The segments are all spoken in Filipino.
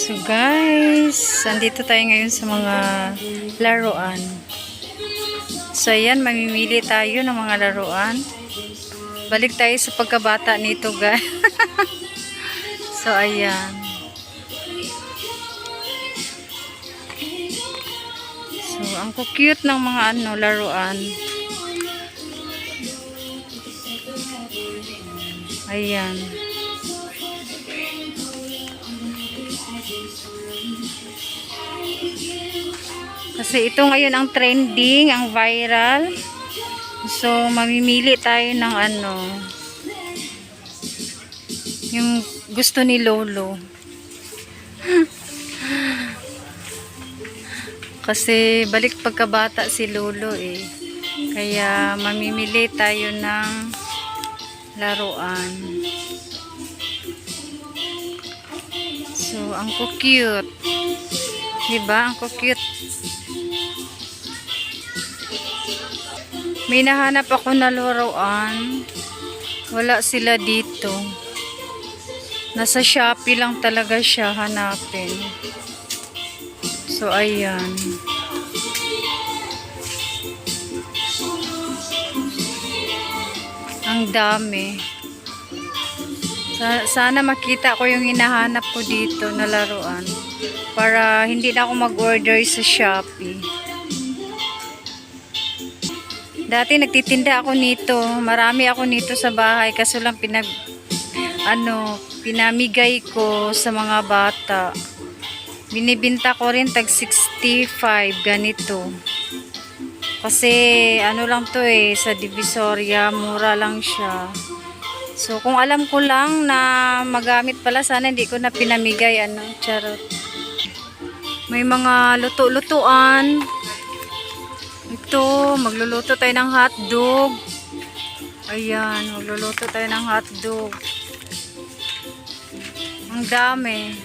So guys, andito tayo ngayon sa mga laruan. So ayan, mamimili tayo ng mga laruan. Balik tayo sa pagkabata nito guys. so ayan. So ang cute ng mga ano laruan. Ayan. Kasi ito ngayon ang trending, ang viral. So, mamimili tayo ng ano, yung gusto ni Lolo. Kasi balik pagkabata si Lolo eh. Kaya mamimili tayo ng laruan. So, ang cute. Diba? Ang cute. May nahanap ako na laruan. Wala sila dito. Nasa Shopee lang talaga siya hanapin. So, ayan. Ang dami. Sa- sana makita ko yung hinahanap ko dito na laruan. Para hindi na ako mag-order sa Shopee. Dati nagtitinda ako nito. Marami ako nito sa bahay. Kaso lang pinag... Ano, pinamigay ko sa mga bata. Binibinta ko rin tag 65 ganito. Kasi ano lang to eh, sa Divisoria, mura lang siya. So kung alam ko lang na magamit pala, sana hindi ko na pinamigay, ano, charot. May mga luto-lutuan. Ito, magluluto tayo ng hotdog. Ayan, magluluto tayo ng hotdog. Ang dami.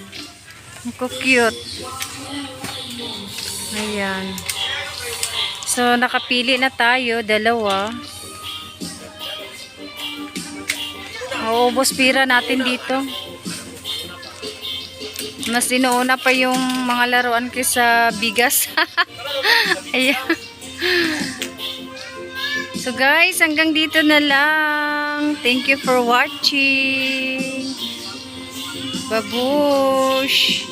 Ang cute. Ayan. So, nakapili na tayo, dalawa. Maubos pira natin dito. Mas inuuna pa yung mga laruan kaysa bigas. Ayan. So guys, hanggang dito na lang. Thank you for watching. Babush!